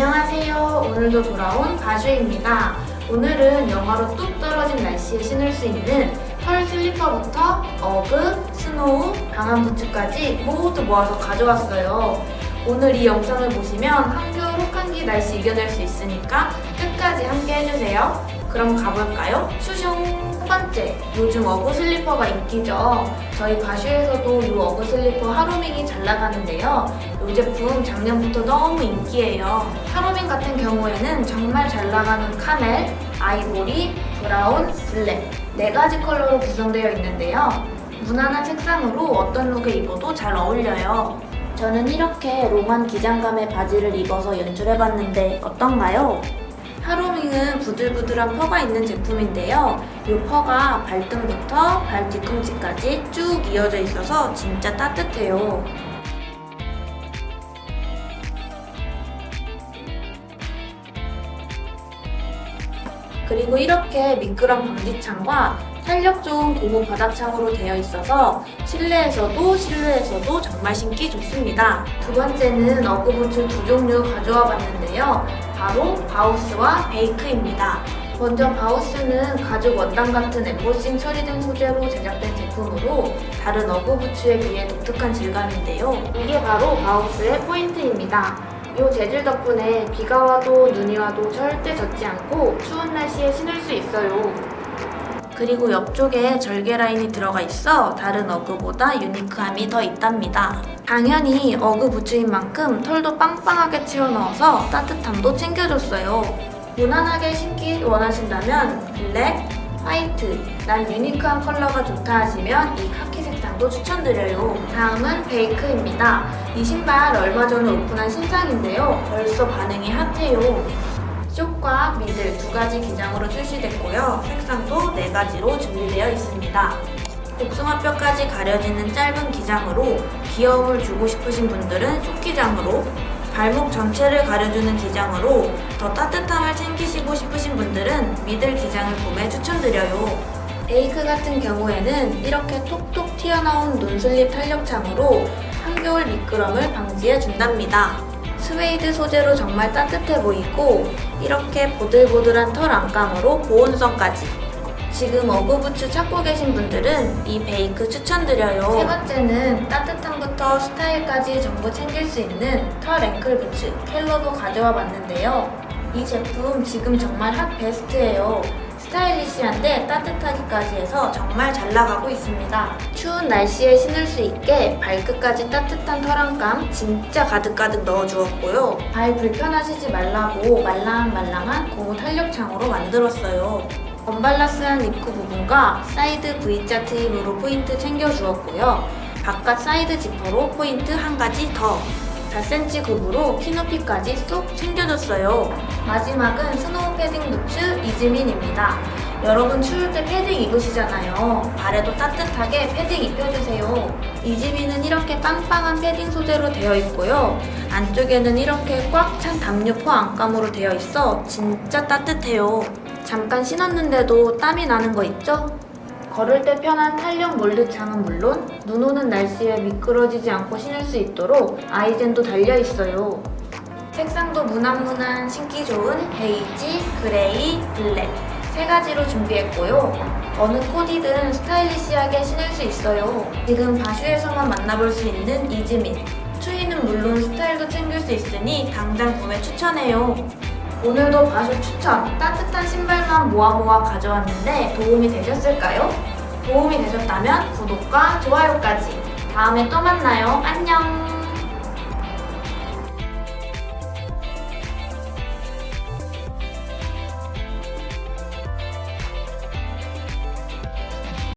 안녕하세요. 오늘도 돌아온 바슈입니다. 오늘은 영하로 뚝 떨어진 날씨에 신을 수 있는 털 슬리퍼부터 어그, 스노우, 방한 부츠까지 모두 모아서 가져왔어요. 오늘 이 영상을 보시면 한겨울 혹한기 날씨 이겨낼 수 있으니까 끝까지 함께 해주세요. 그럼 가볼까요? 슈슝! 첫 번째, 요즘 어그 슬리퍼가 인기죠. 저희 바슈에서도 이 어그 슬리퍼 하루밍이 잘 나가는데요. 이 제품 작년부터 너무 인기예요. 하루밍 같은 경우에는 정말 잘 나가는 카멜, 아이보리, 브라운, 블랙 네 가지 컬러로 구성되어 있는데요. 무난한 색상으로 어떤 룩에 입어도 잘 어울려요. 저는 이렇게 롱한 기장감의 바지를 입어서 연출해봤는데 어떤가요? 하로밍은 부들부들한 퍼가 있는 제품인데요. 이 퍼가 발등부터 발 뒤꿈치까지 쭉 이어져 있어서 진짜 따뜻해요. 그리고 이렇게 미끄럼 방지창과 탄력 좋은 고무 바닥창으로 되어 있어서 실내에서도 실내에서도 정말 신기 좋습니다. 두 번째는 어그부츠 두 종류 가져와 봤는데요. 바로 바우스와 베이크입니다. 먼저 바우스는 가죽 원단 같은 엠보싱 처리된 소재로 제작된 제품으로 다른 어그부츠에 비해 독특한 질감인데요. 이게 바로 바우스의 포인트입니다. 이 재질 덕분에 비가 와도 눈이 와도 절대 젖지 않고 추운 날씨에 신을 수 있어요. 그리고 옆쪽에 절개 라인이 들어가 있어 다른 어그보다 유니크함이 더 있답니다. 당연히 어그 부츠인 만큼 털도 빵빵하게 채워 넣어서 따뜻함도 챙겨줬어요. 무난하게 신기 원하신다면 블랙, 화이트, 난 유니크한 컬러가 좋다 하시면 이 카키 색상도 추천드려요. 다음은 베이크입니다. 이 신발 얼마 전에 오픈한 신상인데요. 벌써 반응이 핫해요. 숏과 미들 두 가지 기장으로 출시됐고요. 색상도 네 가지로 준비되어 있습니다. 복숭아뼈까지 가려지는 짧은 기장으로 귀여움을 주고 싶으신 분들은 숏 기장으로 발목 전체를 가려주는 기장으로 더 따뜻함을 챙기시고 싶으신 분들은 미들 기장을 구매 추천드려요. 베이크 같은 경우에는 이렇게 톡톡 튀어나온 논슬립 탄력창으로 한겨울 미끄럼을 방지해 준답니다. 스웨이드 소재로 정말 따뜻해 보이고 이렇게 보들보들한 털 안감으로 보온성까지. 지금 어그부츠 찾고 계신 분들은 이 베이크 추천드려요. 세 번째는 따뜻함부터 스타일까지 전부 챙길 수 있는 털 앵클 부츠 켈러도 가져와 봤는데요. 이 제품 지금 정말 핫 베스트예요 스타일리시한데 따뜻하기까지 해서 정말 잘 나가고 있습니다. 추운 날씨에 신을 수 있게 발끝까지 따뜻한 털안감 진짜 가득가득 넣어주었고요. 발 불편하시지 말라고 말랑말랑한 고무 탄력창으로 만들었어요. 언발라스한 입구 부분과 사이드 V자 트입으로 포인트 챙겨주었고요. 바깥 사이드 지퍼로 포인트 한 가지 더. 4cm 굽으로 키높이까지 쏙 챙겨줬어요. 마지막은 스노우 패딩 부츠 이즈민입니다. 여러분 추울 때 패딩 입으시잖아요. 발에도 따뜻하게 패딩 입혀주세요. 이즈민은 이렇게 빵빵한 패딩 소재로 되어 있고요. 안쪽에는 이렇게 꽉 찬 담요 포 안감으로 되어 있어 진짜 따뜻해요. 잠깐 신었는데도 땀이 나는 거 있죠? 걸을 때 편한 탄력 몰드창은 물론 눈 오는 날씨에 미끄러지지 않고 신을 수 있도록 아이젠도 달려 있어요. 색상도 무난무난 신기 좋은 베이지, 그레이, 블랙 세 가지로 준비했고요. 어느 코디든 스타일리시하게 신을 수 있어요. 지금 바슈에서만 만나볼 수 있는 이즈민. 추위는 물론 스타일도 챙길 수 있으니 당장 구매 추천해요. 오늘도 바슈 추천 따뜻한 신발만 모아 모아 가져왔는데 도움이 되셨을까요? 도움이 되셨다면 구독과 좋아요까지 다음에 또 만나요. 안녕!